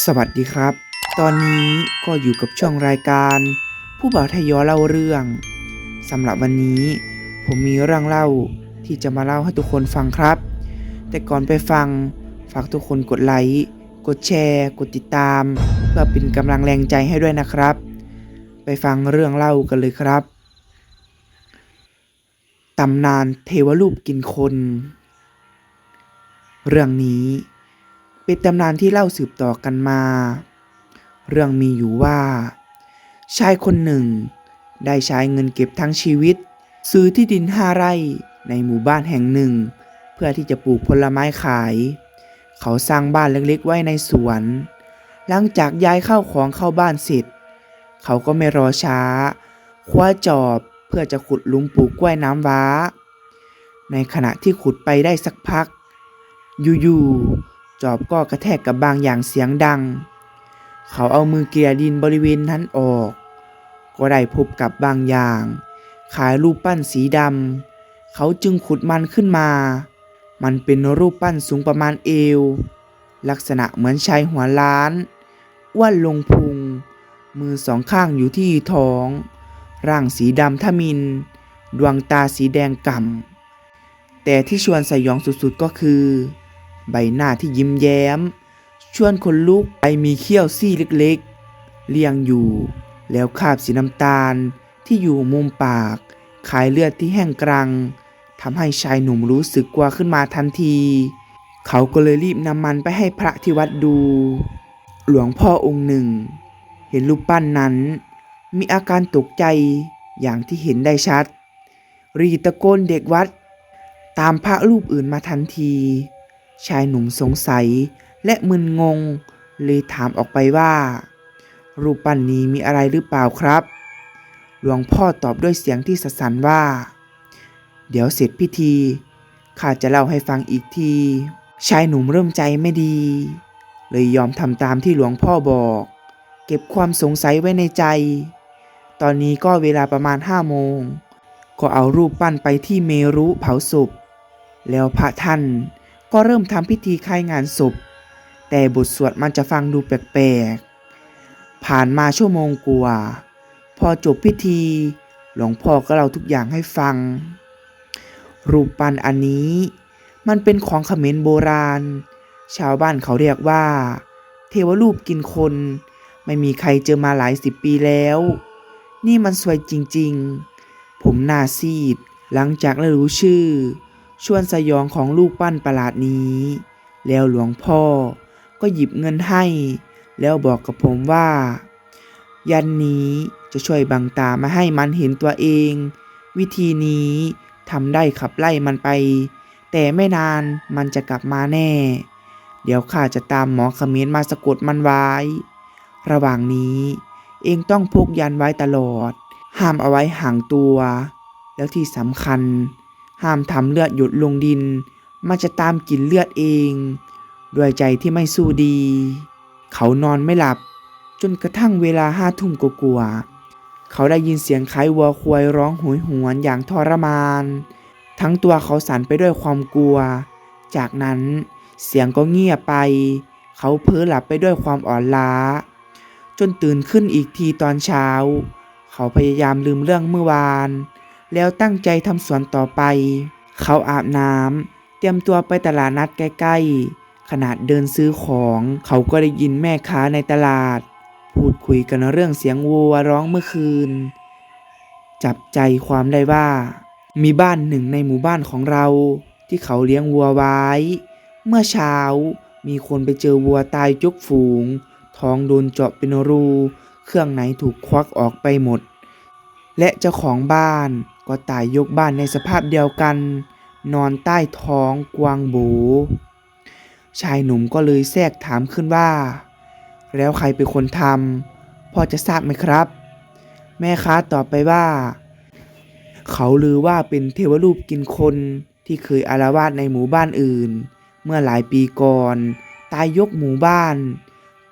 สวัสดีครับ ตอนนี้ก็อยู่กับช่วงรายการ ผู้บ่าวทยอเล่าเรื่องสำหรับวันนี้ ผมมีเรื่องเล่าที่จะมาเล่าให้ทุกคนฟังครับ แต่ก่อนไปฟังฝากทุกคนกดไลค์กดแชร์ กดติดตาม เพื่อเป็นกำลังแรงใจให้ด้วยนะครับ ไปฟังเรื่องเล่ากันเลยครับตำนานเทวรูปกินคน เรื่องนี้ เป็นตำนานที่เล่าสืบต่อกันมา เรื่องมีอยู่ว่า ชายคนหนึ่ง ได้ใช้เงินเก็บทั้งชีวิต ซื้อที่ดินห้าไร่ในหมู่บ้านแห่งหนึ่ง เพื่อที่จะปลูกผลไม้ขาย เขาสร้างบ้านเล็กๆไว้ในสวน หลังจากย้ายเข้าของเข้าบ้านเสร็จ เขาก็ไม่รอช้า คว้าจอบเพื่อจะขุดลุมปลูกกล้วยน้ำว้า ในขณะที่ขุดไปได้สักพัก อยู่ๆ จอบก็กระแทกกับบางอย่างเสียงดัง เขาเอามือเกลี่ยดินบริเวณนั้นออก ก็ได้พบกับบางอย่าง ขายรูปปั้นสีดำ เขาจึงขุดมันขึ้นมา มันเป็นรูปปั้นสูงประมาณเอว ลักษณะเหมือนชายหัวล้านอ้วนลงพุง มือสองข้างอยู่ที่ท้อง ร่างสีดำทมิน ดวงตาสีแดงก่ำแต่ที่ชวนสยองสุดๆก็คือ ใบหน้าที่ยิ้มแย้ม ชวนคนลุกไปมีเขี้ยวซี่เล็กๆ เลียงอยู่ แล้วคาบสีน้ำตาลที่อยู่มุมปากขายเลือดที่แห้งกรังทำให้ชายหนุ่มรู้สึกกลัวขึ้นมาทันที เขาก็เลยรีบนำมันไปให้พระที่วัดดู หลวงพ่อองค์หนึ่ง เห็นรูปปั้นนั้น มีอาการตกใจอย่างที่เห็นได้ชัด รีตะโกนเด็กวัด ตามพระรูปอื่นมาทันที ชายหนุ่มสงสัยและมึนงง เลยถามออกไปว่า รูปปั้นนี้มีอะไรหรือเปล่าครับ หลวงพ่อตอบด้วยเสียงที่สะสันว่า เดี๋ยวเสร็จพิธีข้าจะเล่าให้ฟังอีกที ชายหนุ่มเริ่มใจไม่ดี เลยยอมทำตามที่หลวงพ่อบอก เก็บความสงสัยไว้ในใจ ตอนนี้ก็เวลาประมาณห้าโมง ก็เอารูปปั้นไปที่เมรุเผาศพแล้วพระท่าน ก็เริ่มทำพิธีคลายงานศพ แต่บทสวดมันจะฟังดูแปลกๆ ผ่านมาชั่วโมงกว่า พอจบพิธี หลวงพ่อก็เล่าทุกอย่างให้ฟัง รูปปั้นอันนี้ มันเป็นของเขมรโบราณ ชาวบ้านเขาเรียกว่า เทวรูปกินคน ไม่มีใครเจอมาหลายสิบปีแล้ว นี่มันสวยจริงๆ ผมหน้าซีดหลังจากได้รู้ชื่อ ชวนสยองของลูกปั้นประหลาดนี้ แล้วหลวงพ่อก็หยิบเงินให้ แล้วบอกกับผมว่า ยันนี้จะช่วยบังตาม่ให้มันเห็นตัวเอง วิธีนี้ทำได้ขับไล่มันไป แต่ไม่นานมันจะกลับมาแน่ เดี๋ยวข้าจะตามหมอขมรมาสะกดมันไว้ ระหว่างนี้เองต้องพกยันไว้ตลอด ห้ามเอาไว้ห่างตัว แล้วที่สำคัญ ห้ามทำเลือดหยดลงดิน มันจะตามกลิ่นเลือดเอง ด้วยใจที่ไม่สู้ดี เขานอนไม่หลับ จนกระทั่งเวลาห้าทุ่มกว่าๆเขาได้ยินเสียงคล้ายวัวควายร้องโหยหวนอย่างทรมาน ทั้งตัวเขาสั่นไปด้วยความกลัว จากนั้นเสียงก็เงียบไป เขาเพ้อหลับไปด้วยความอ่อนล้า จนตื่นขึ้นอีกทีตอนเช้า เขาพยายามลืมเรื่องเมื่อวาน แล้วตั้งใจทำสวนต่อไป เขาอาบน้ำเตรียมตัวไปตลาดนัดใกล้ๆ ขนาดเดินซื้อของ เขาก็ได้ยินแม่ค้าในตลาด พูดคุยกันเรื่องเสียงวัวร้องเมื่อคืน จับใจความได้ว่า มีบ้านหนึ่งในหมู่บ้านของเรา ที่เขาเลี้ยงวัวไว้ เมื่อเช้ามีคนไปเจอวัวตายยกฝูง ท้องโดนเจาะเป็นรู เครื่องไหนถูกควักออกไปหมด และเจ้าของบ้าน ก็ตายยกบ้านในสภาพเดียวกัน นอนใต้ท้องกวางโบชายหนุ่มก็เลยแทรกถามขึ้นว่า แล้วใครเป็นคนทำพ่อจะทราบไหมครับ แม่ค้าตอบไปว่า เขาลือว่าเป็นเทวรูปกินคนที่เคยอารวาสในหมู่บ้านอื่น เมื่อหลายปีก่อน ตายยกหมู่บ้าน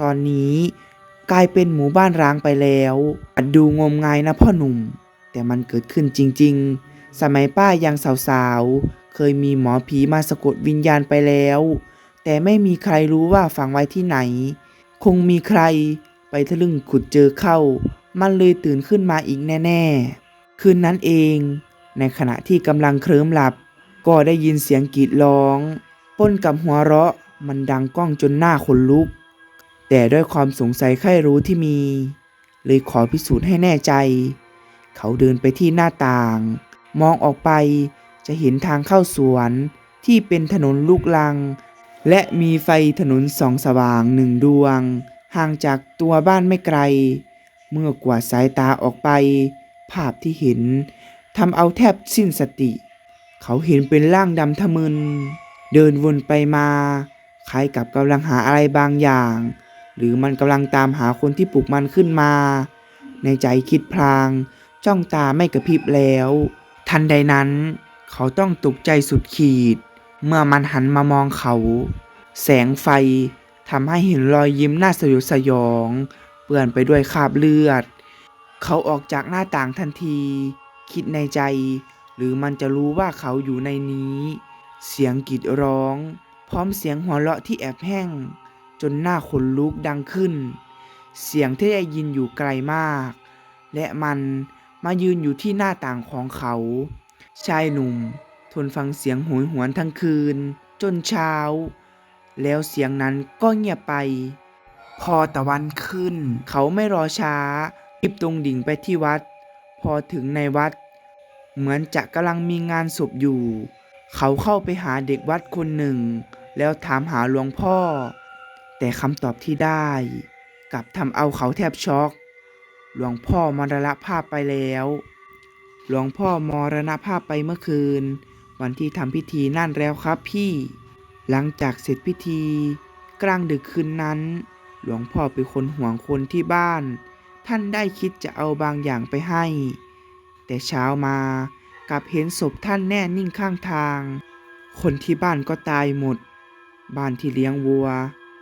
ตอนนี้กลายเป็นหมู่บ้านร้างไปแล้วดูงมงายนะพ่อหนุ่ม แต่มันเกิดขึ้นจริง ๆ สมัยป้ายังสาวๆ เคยมีหมอผีมาสะกดวิญญาณไปแล้ว แต่ไม่มีใครรู้ว่าฝังไว้ที่ไหน คงมีใครไปทะลึ่งขุดเจอเข้า มันเลยตื่นขึ้นมาอีกแน่ ๆ คืนนั้นเอง ในขณะที่กำลังเคลิ้มหลับ ก็ได้ยินเสียงกรีดร้องป้นกับหัวเราะมันดังก้องจนหน้าขนลุก แต่ด้วยความสงสัยใคร่รู้ที่มี เลยขอพิสูจน์ให้แน่ใจ เขาเดินไปที่หน้าต่าง มองออกไปจะเห็นทางเข้าสวนที่เป็นถนนลูกลัง และมีไฟถนนสองสว่างหนึ่งดวง ห่างจากตัวบ้านไม่ไกล เมื่อกวาดสายตาออกไป ภาพที่เห็นทำเอาแทบสิ้นสติ เขาเห็นเป็นร่างดำทะมึน เดินวนไปมาคล้ายกับกำลังหาอะไรบางอย่าง หรือมันกำลังตามหาคนที่ปลุกมันขึ้นมา ในใจคิดพลาง จ้องตาไม่กระพริบแล้ว ทันใดนั้น เขาต้องตกใจสุดขีด เมื่อมันหันมามองเขา แสงไฟทำให้เห็นรอยยิ้มน่าสยดสยอง เปื้อนไปด้วยคราบเลือด เขาออกจากหน้าต่างทันที คิดในใจ หรือมันจะรู้ว่าเขาอยู่ในนี้ เสียงกรีดร้อง พร้อมเสียงหัวเราะที่แอบแห้ง จนหน้าขนลุกดังขึ้น เสียงที่ได้ยินอยู่ไกลมาก และมัน มายืนอยู่ที่หน้าต่างของเขา ชายหนุ่ม ทนฟังเสียงโหยหวนทั้งคืน จนเช้า แล้วเสียงนั้นก็เงียบไป พอตะวันขึ้น เขาไม่รอช้ารีบตรงดิ่งไปที่วัด พอถึงในวัด เหมือนจะกำลังมีงานศพอยู่ เขาเข้าไปหาเด็กวัดคนหนึ่ง แล้วถามหาหลวงพ่อ แต่คำตอบที่ได้กลับทำเอาเขาแทบช็อก หลวงพ่อมรณภาพไปแล้ว หลวงพ่อมรณภาพไปเมื่อคืน วันที่ทำพิธีนั่นแล้วครับพี่ หลังจากเสร็จพิธี กลางดึกคืนนั้น หลวงพ่อเป็นคนห่วงคนที่บ้าน ท่านได้คิดจะเอาบางอย่างไปให้ แต่เช้ามากลับเห็นศพท่านแน่นิ่งข้างทาง คนที่บ้านก็ตายหมด บ้านที่เลี้ยงวัว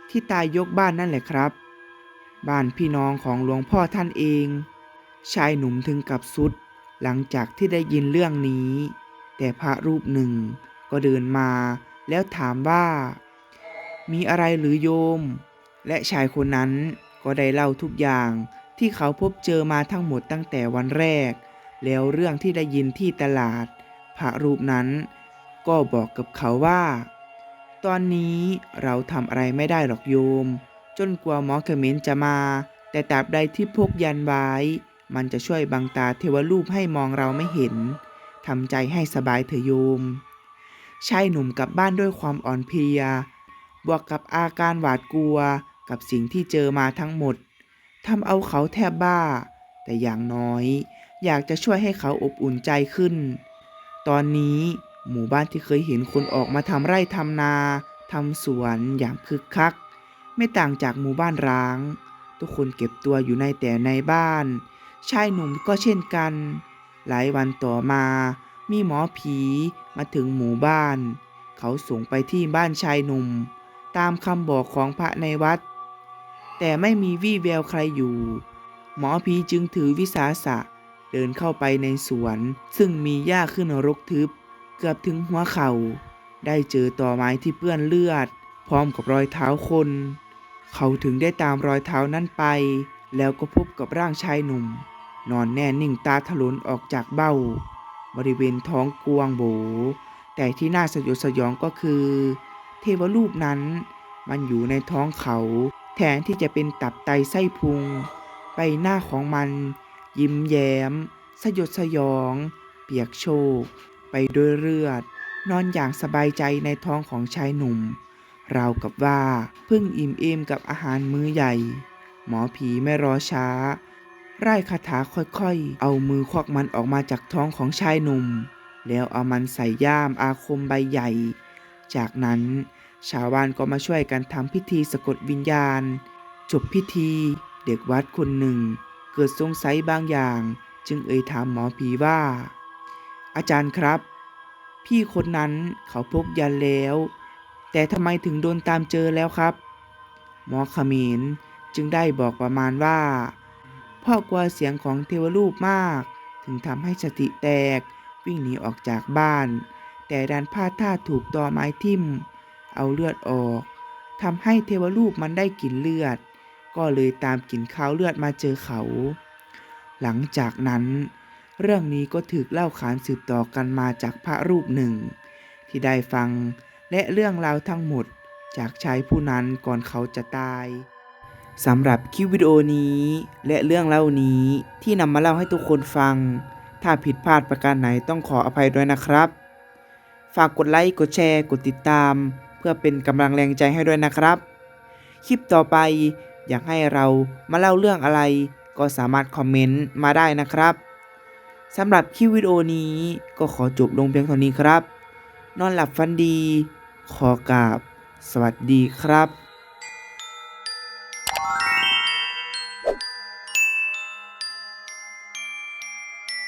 ที่ตายยกบ้านนั่นแหละครับ บ้านพี่น้องของหลวงพ่อท่านเอง ชายหนุ่มถึงกับสุด หลังจากที่ได้ยินเรื่องนี้ แต่พระรูปหนึ่งก็เดินมาแล้วถามว่า มีอะไรหรือโยม และชายคนนั้นก็ได้เล่าทุกอย่างที่เขาพบเจอมาทั้งหมดตั้งแต่วันแรก แล้วเรื่องที่ได้ยินที่ตลาด พระรูปนั้น ก็บอกกับเขาว่า ตอนนี้เราทำอะไรไม่ได้หรอกโยม จนกว่าหมอเขมรจะมา แต่ตราบใดที่พกยันไว้ มันจะช่วยบังตาเทวรูปให้มองเราไม่เห็นทำใจให้สบายเถอโยมชายหนุ่มกลับบ้านด้วยความอ่อนเพลีย บวกกับอาการหวาดกลัวกับสิ่งที่เจอมาทั้งหมดทำเอาเขาแทบบ้า แต่อย่างน้อย อยากจะช่วยให้เขาอบอุ่นใจขึ้น ตอนนี้หมู่บ้านที่เคยเห็นคนออกมาทำไร่ทำนาทำสวนอย่างคึกคัก ไม่ต่างจากหมู่บ้านร้าง ทุกคนเก็บตัวอยู่ในแต่ในบ้าน ชายหนุ่มก็เช่นกัน หลายวันต่อมา มีหมอผีมาถึงหมู่บ้าน เขาส่งไปที่บ้านชายหนุ่ม ตามคำบอกของพระในวัด แต่ไม่มีวี่แววใครอยู่ หมอผีจึงถือวิสาสะเดินเข้าไปในสวน ซึ่งมีหญ้าขึ้นรกทึบ เกือบถึงหัวเขา่า ได้เจอต่อไม้ที่เปื้อนเลือด พร้อมกับรอยเท้าคน เขาถึงได้ตามรอยเท้านั้นไป แล้วก็พบกับร่างชายหนุ่ม นอนแน่นิ่งตาถลนออกจากเบ้า บริเวณท้องกวางโบ แต่ที่น่าสยดสยองก็คือ เทวรูปนั้น มันอยู่ในท้องเขา แทนที่จะเป็นตับไตไส้พุง ใบหน้าของมัน ยิ้มแย้ม สยดสยอง เปียกโชก ไปด้วยเลือด นอนอย่างสบายใจในท้องของชายหนุ่ม ราวกับว่าเพิ่งอิ่มเอมกับอาหารมื้อใหญ่ หมอผีไม่รอช้าไร่คาถาค่อยๆ เอามือควักมันออกมาจากท้องของชายหนุ่ม แล้วเอามันใส่ย่ามอาคมใบใหญ่ จากนั้นชาวบ้านก็มาช่วยกันทำพิธีสะกดวิญญาณ จบพิธีเด็กวัดคนหนึ่ง เกิดสงสัยบางอย่าง จึงเอ่ยถามหมอผีว่า อาจารย์ครับ พี่คนนั้นเขาพกยันแล้ว แต่ทำไมถึงโดนตามเจอแล้วครับ หมอขมินจึงได้บอกประมาณว่าพ่อกลัวเสียงของเทวรูปมาก ถึงทำให้สติแตกวิ่งหนีออกจากบ้าน แต่ดันพลาดท่าถูกตอไม้ทิ่ม เอาเลือดออกทำให้เทวรูปมันได้กลิ่นเลือด ก็เลยตามกลิ่นข้าวเลือดมาเจอเขา หลังจากนั้น เรื่องนี้ก็ถูกเล่าขานสืบต่อกันมาจากพระรูปหนึ่ง ที่ได้ฟัง และเรื่องราวทั้งหมดจากชายผู้นั้นก่อนเขาจะตายสำหรับคลิปวิดีโอนี้และเรื่องเล่านี้ที่นำมาเล่าให้ทุกคนฟัง ถ้าผิดพลาดประการไหนต้องขออภัยด้วยนะครับ ฝากกดไลค์กดแชร์กดติดตาม เพื่อเป็นกำลังแรงใจให้ด้วยนะครับ คลิปต่อไปอยากให้เรามาเล่าเรื่องอะไร ก็สามารถคอมเมนต์มาได้นะครับสำหรับคลิปวิดีโอนี้ก็ขอจบลงเพียงเท่านี้ครับ นอนหลับฝันดี ขอกราบ สวัสดีครับ